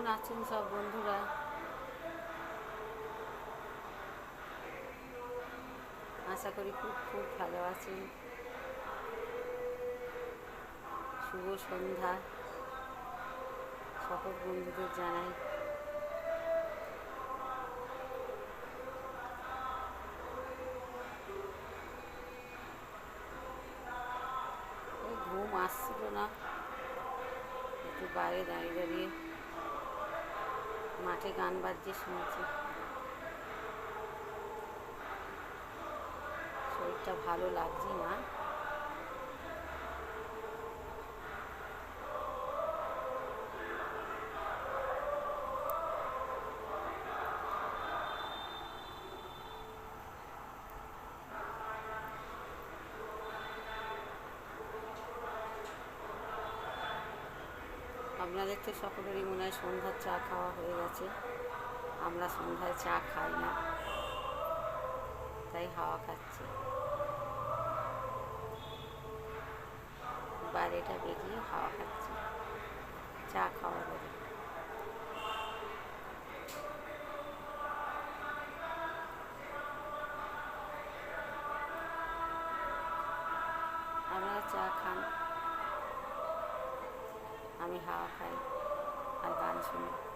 কেমন আছেন সব বন্ধুরা? আশা করি খুব খুব ভালো আছেন। শুভ সন্ধ্যা। সকল বন্ধুদের জানাই। ঘুম আসছিল না। একটু বাইরে দাঁড়িয়ে দাঁড়িয়ে মাঠে গান বাজছে শুনছি। শরীরটা ভালো লাগছে না। আপনাদের তো সকলেরই মনে হয় সন্ধ্যার চা খাওয়া হয়ে গেছে। আমরা সন্ধ্যায় চা খাই না। তাই হাওয়া খাচ্ছি। বাইরেটা বেরিয়ে হাওয়া খাচ্ছি। চা খাওয়া করে আপনারা চা খান। আমি হাওয়া খাই আর গান শুনি